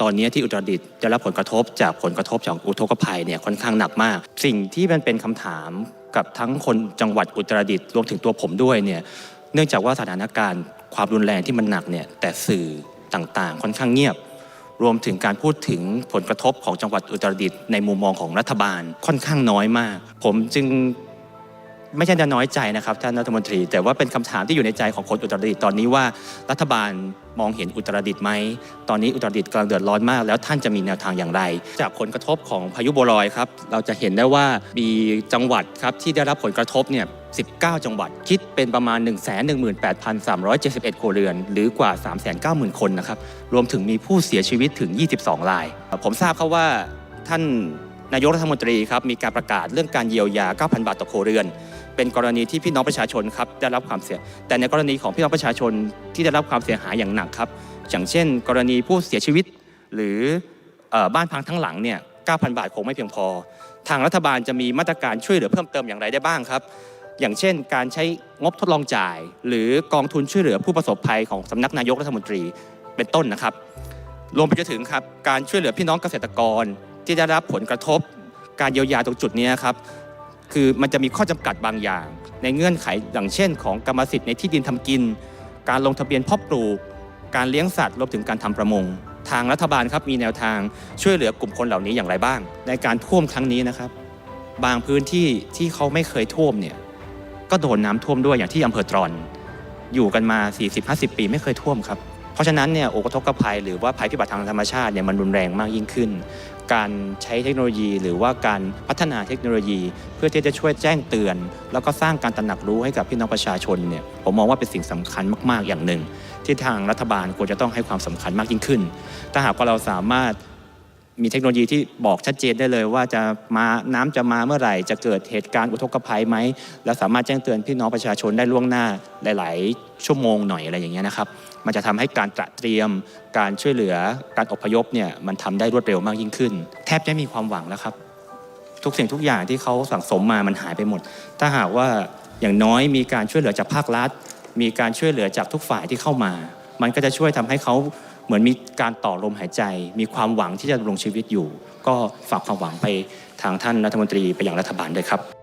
ตอนนี้ที่อุตรดิตถ์ได้รับผลกระทบจากผลกระทบจากอุทกภัยเนี่ยค่อนข้างหนักมาก สิ่งที่มันเป็นคำถามกับทั้งคนจังหวัดอุตรดิตถ์รวมถึงตัวผมด้วยเนี่ยเนื่องจากว่าสถานการณ์ความรุนแรงที่มันหนักเนี่ยแต่สื่อต่างๆ ค่อนข้างเงียบ รวมถึงการพูดถึงผลกระทบของจังหวัดอุตรดิตถ์ในมุมมองของรัฐบาลค่อนข้างน้อยมาก ผมจึง ไม่ใช่จะน้อยใจนะครับท่านรัฐมนตรี แต่ว่าเป็นคำถามที่อยู่ในใจของคนอุตรดิตถ์ตอนนี้ว่ารัฐบาลมองเห็นอุตรดิตถ์ไหม ตอนนี้อุตรดิตถ์กำลังเดือดร้อนมาก แล้วท่านจะมีแนวทางอย่างไร จากผลกระทบของพายุโบวรอยครับ เราจะเห็นได้ว่ามีจังหวัดครับที่ได้รับผลกระทบเนี่ย 19 จังหวัด คิดเป็นประมาณ 1 1 8 3 7 1 ครัวเรือน หรือกว่า 390,000 คนนะครับ รวมถึงมีผู้เสียชีวิตถึง 22 ราย ผมทราบครับว่าท่าน นายกรัฐมนตรีครับมีการประกาศเรื่องการเยียวยา 9,000 บาทต่อครัวเรือน เป็นกรณีที่พี่น้องประชาชนครับได้รับความเสีย แต่ในกรณีของพี่น้องประชาชนที่ได้รับความเสียหายอย่างหนักครับอย่างเช่น กรณีผู้เสียชีวิตหรืออบ้านพังทั้งหลังเนี่ย 9,000 บาทคงไม่เพียงพอ ทางรัฐบาลจะมีมาตรการช่วยเหลือเพิ่มเติมอย่างไรได้บ้างครับ อย่างเช่น การใช้งบทดลองจ่าย หรือกองทุนช่วยเหลือผู้ประสบภัยของสำนักนายกรัฐมนตรีเป็นต้นนะครับ รวมไปจนถึงครับการช่วยเหลือพี่น้องเกษตรกร ที่ได้รับผลกระทบการเยียวยาตรงจุดนี้ครับคือมันจะมีข้อจำกัดบางอย่าง ในเงื่อนไขอย่างเช่น ของกรรมสิทธิ์ในที่ดินทำกิน การลงทะเบียนเพาะปลูก การเลี้ยงสัตว์รวมถึงการทำประมง ทางรัฐบาลครับมีแนวทางช่วยเหลือกลุ่มคนเหล่านี้อย่างไรบ้าง ในการท่วมครั้งนี้นะครับ บางพื้นที่ที่เขาไม่เคยท่วมเนี่ยก็โดนน้ำท่วมด้วยอย่างที่อำเภอตรอน อยู่กันมา 40-50 ปีไม่เคยท่วมครับเพราะฉะนั้นเนี่ยโอุทกภัยหรือว่าภัยพิบัติทางธรรมชาติเนี่ยมันรุนแรงมากยิ่งขึ้น การใช้เทคโนโลยี หรือว่าการพัฒนาเทคโนโลยี เพื่อที่จะช่วยแจ้งเตือน แล้วก็สร้างการตระหนักรู้ให้กับพี่น้องประชาชนเนี่ยผมมองว่าเป็นสิ่งสำคัญมาก ๆอย่างหนึ่ง ที่ทางรัฐบาลควรจะต้องให้ความสำคัญมากยิ่งขึ้น ถ้าหากว่าเราสามารถ มีเทคโนโลยีที่บอกชัดเจนได้เลยว่าจะมาน้ำจะมาเมื่อไหร่ จะเกิดเหตุการณ์อุทกภัยไหมและสามารถแจ้งเตือนพี่น้องประชาชนได้ล่วงหน้าหลาย ๆ ชั่วโมงหน่อยอะไรอย่างเงี้ยนะครับ มันจะทำให้การตระเตรียม การช่วยเหลือการอพยพเนี่ยมันทำได้รวดเร็วมากยิ่งขึ้น แทบจะไม่มีความหวังแล้วครับ ทุกสิ่งทุกอย่างที่เขาสั่งสมมามันหายไปหมด ถ้าหากว่าอย่างน้อยมีการช่วยเหลือจากภาครัฐ มีการช่วยเหลือจากทุกฝ่ายที่เข้ามา มันก็จะช่วยทำให้เขา เหมือนมีการต่อลมหายใจ มีความหวังที่จะดำรงชีวิตอยู่ ก็ฝากความหวังไปทางท่านรัฐมนตรีไปอย่างรัฐบาลด้วยครับ